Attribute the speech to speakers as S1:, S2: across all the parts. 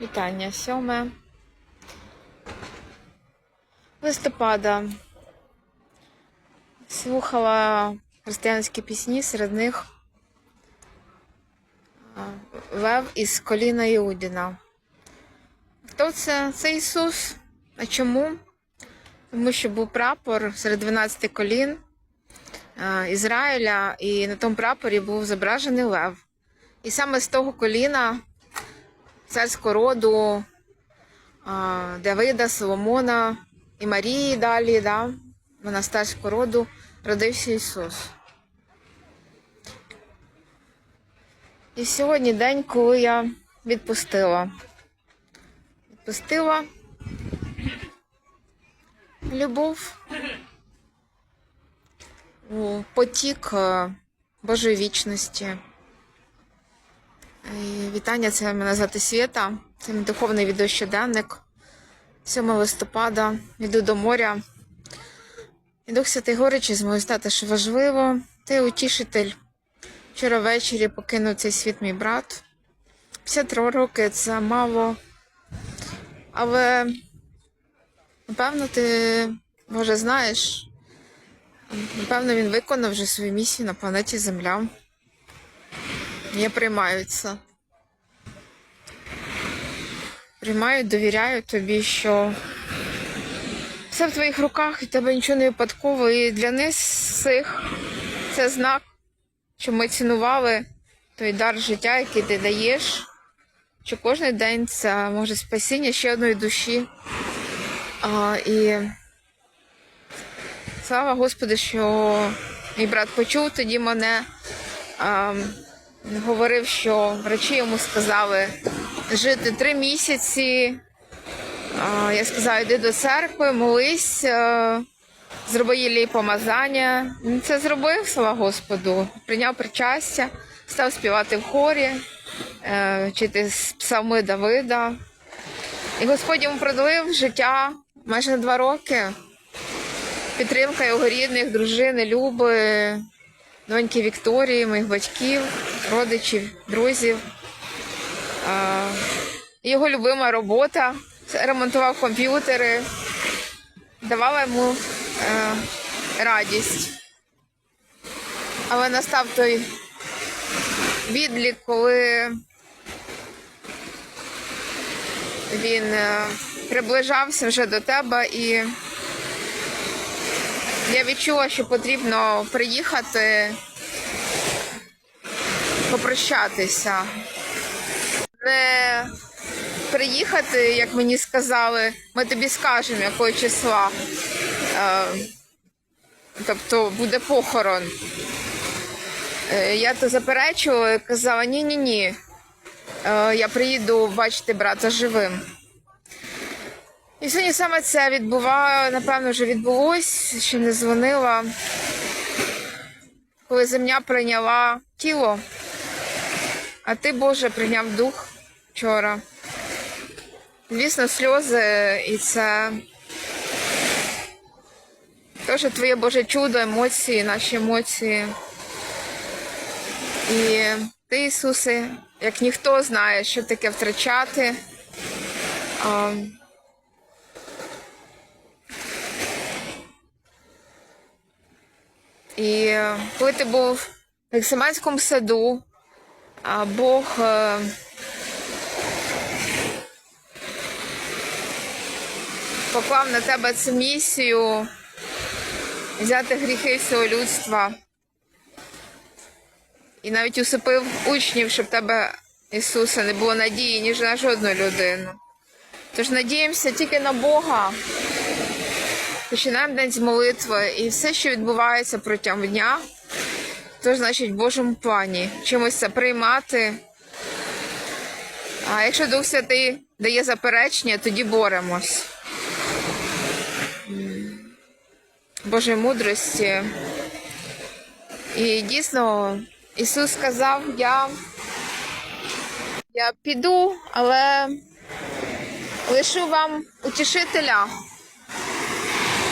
S1: Вітання 7 листопада. Слухала християнські пісні, серед них Лев із коліна Іудіна. Хто це? Це Ісус. А чому? Тому що був прапор серед 12 колін Ізраїля, і на тому прапорі був зображений Лев. І саме з того коліна царського роду Давида, Соломона і Марії далі, да, монастирського роду родився Ісус. І сьогодні день, коли я відпустила. Відпустила любов у потік е, Божої вічності. І Вітання, це мене звати Свєта. Це мій духовний відеощоденник. 7 листопада йду до моря. І Дух Святий горячий зможе стати, що важливо. Ти утішитель. Вчора ввечері покинув цей світ мій брат. 53 роки це мало. Але, напевно, ти, може, знаєш, напевно, він виконав вже свою місію на планеті Земля. Я приймаю це. Приймаю, довіряю тобі, що все в твоїх руках, і тебе нічого не випадково. І для них всіх це знак, що ми цінували той дар життя, який ти даєш. Що кожен день це може спасіння ще одної душі. А, і слава Господи, що мій брат почув тоді мене. А, говорив, що врачі йому сказали жити три місяці. Я сказала, йди до церкви, молись, е, зроби їй помазання. Він це зробив, слава Господу. Прийняв причастя, став співати в хорі, е, вчити з псалми Давида. І Господь йому продолив життя майже на два роки. Підтримка його рідних, дружини, Люби, доньки Вікторії, моїх батьків, родичів, друзів. Його любима робота. Ремонтував комп'ютери, давала йому е, радість. Але настав той відлік, коли він е, приближався вже до тебе і я відчула, що потрібно приїхати попрощатися. Не приїхати, як мені сказали, ми тобі скажемо, якого числа. Е, тобто буде похорон. Е, я то заперечувала і казала, ні-ні ні. Е, я приїду бачити брата живим. І сьогодні саме це відбуває, напевно, вже відбулось, ще не дзвонила. Коли земля прийняла тіло, а ти, Боже, прийняв дух вчора. Звісно, сльози, і це теж твоє Боже чудо, емоції, наші емоції. І ти, Ісусе, як ніхто знає, що таке втрачати. А, І коли ти був в Гексиманському саду, Бог е, поклав на тебе цю місію взяти гріхи всього людства. І навіть усипив учнів, щоб тебе, Ісуса, не було надії ніж на жодну людину. Тож надіємося тільки на Бога. Починаємо день з молитви і все, що відбувається протягом дня, то значить Божому плані. Чимось це приймати. А якщо Дух Святий дає заперечення, тоді боремось. Божої мудрості. І дійсно Ісус сказав, я, я піду, але лишу вам утішителя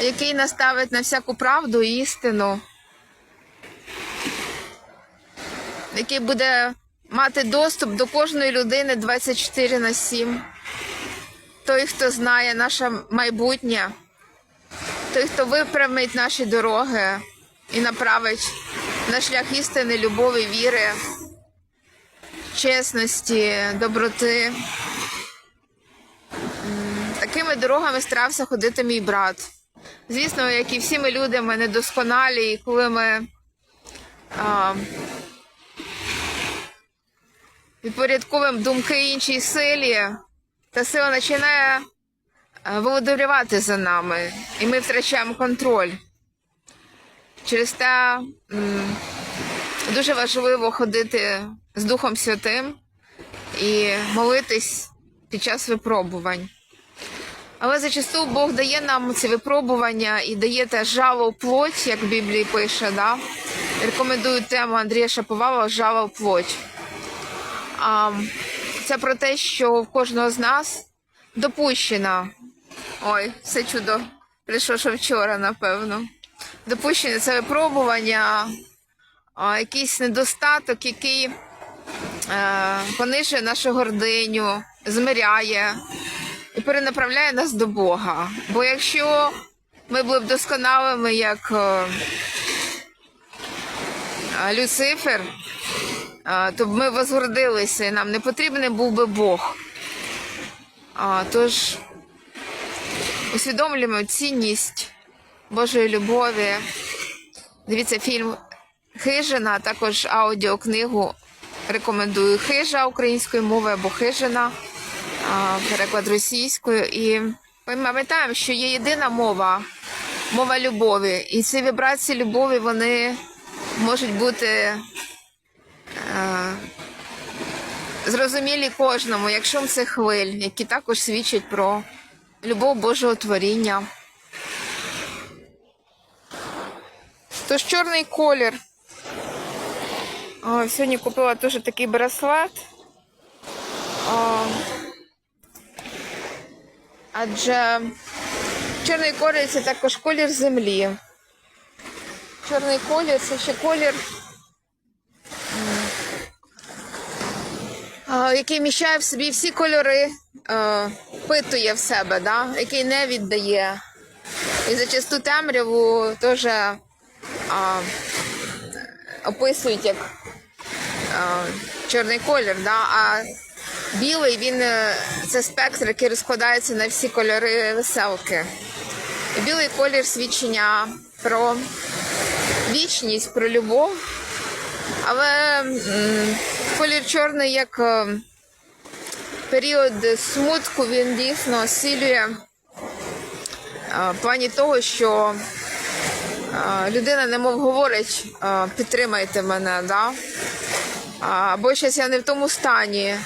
S1: який наставить на всяку правду і істину, який буде мати доступ до кожної людини 24 на 7. Той, хто знає наше майбутнє, той, хто виправить наші дороги і направить на шлях істини, любові, віри, чесності, доброти. Такими дорогами старався ходити мій брат. Звісно, як і всі ми люди, ми недосконалі, і коли ми а, підпорядковуємо думки іншій силі, та сила починає володарювати за нами, і ми втрачаємо контроль. Через те дуже важливо ходити з Духом Святим і молитись під час випробувань. Але зачасту Бог дає нам ці випробування і дає те жало в плоть, як в Біблії пише. Да? Рекомендую тему Андрія Шаповала Жало в плоть. Це про те, що в кожного з нас допущена. Ой, все чудо. Прийшло, що вчора, напевно. Допущене це випробування, якийсь недостаток, який е, понижує нашу гординю, змиряє і перенаправляє нас до Бога. Бо якщо ми були б досконалими, як е, Люцифер, то б ми возгордилися, і нам не потрібен був би Бог. Тож усвідомлюємо цінність Божої любові. Дивіться фільм Хижина, а також аудіокнигу. Рекомендую хижа української мови або хижина, переклад російською. І ми пам'ятаємо, що є єдина мова, мова любові. І ці вібрації любові вони можуть бути е, зрозумілі кожному, як шум цих хвиль, які також свідчать про любов Божого творіння. Тож чорний колір. Сьогодні купила теж такий браслет. Адже чорний колір це також колір землі. Чорний колір це ще колір, м, а, який міщає в собі всі кольори, впитує в себе, да? який не віддає. І зачасту темряву теж описують як а, чорний колір, да? а білий він е, це спектр, який розкладається на всі кольори веселки. І білий колір свідчення про вічність, про любов. Але колір чорний як е, період смутку він дійсно осилює е, плані того, що людина немов говорить, підтримайте мене, да? Або щось я не в тому стані,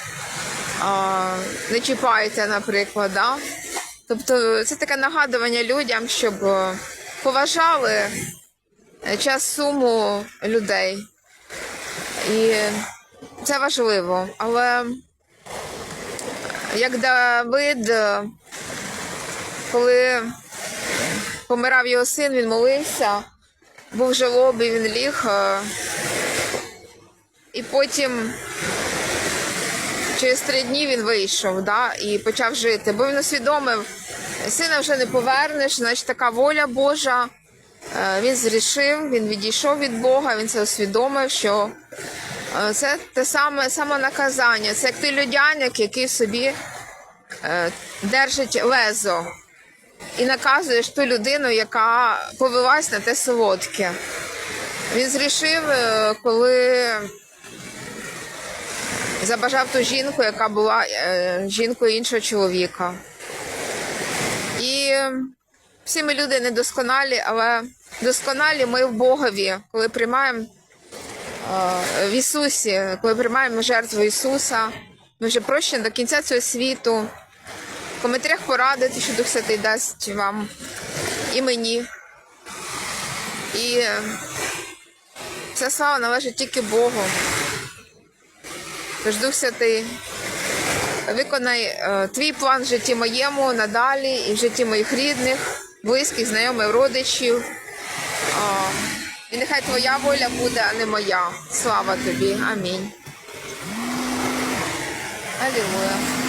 S1: не чіпайте, наприклад. Да? Тобто це таке нагадування людям, щоб е, поважали е, час суму людей. І це важливо. Але як Давид, е, коли помирав його син, він молився, був в жалобі, він ліг. е, І потім через три дні він вийшов да, і почав жити. Бо він усвідомив, сина вже не повернеш, значить така воля Божа. Е, Він зрішив, він відійшов від Бога, він це усвідомив, що це те саме самонаказання. Це як той людяник, який собі е, держить лезо і наказуєш ту людину, яка повелась на те солодке. Він зрішив, е, коли забажав ту жінку, яка була е, жінкою іншого чоловіка. І всі ми люди недосконалі, але досконалі ми в Богові, коли приймаємо е, в Ісусі, коли приймаємо жертву Ісуса, ми вже прощені до кінця цього світу. В коментарях порадити, що Дух Святий дасть вам і мені. І е, ця слава належить тільки Богу. Тож Дух Святий, виконай е, твій план в житті моєму надалі і в житті моїх рідних, близьких, знайомих, родичів. І нехай твоя воля буде, а не моя. Слава тобі. Амінь. Алілуя.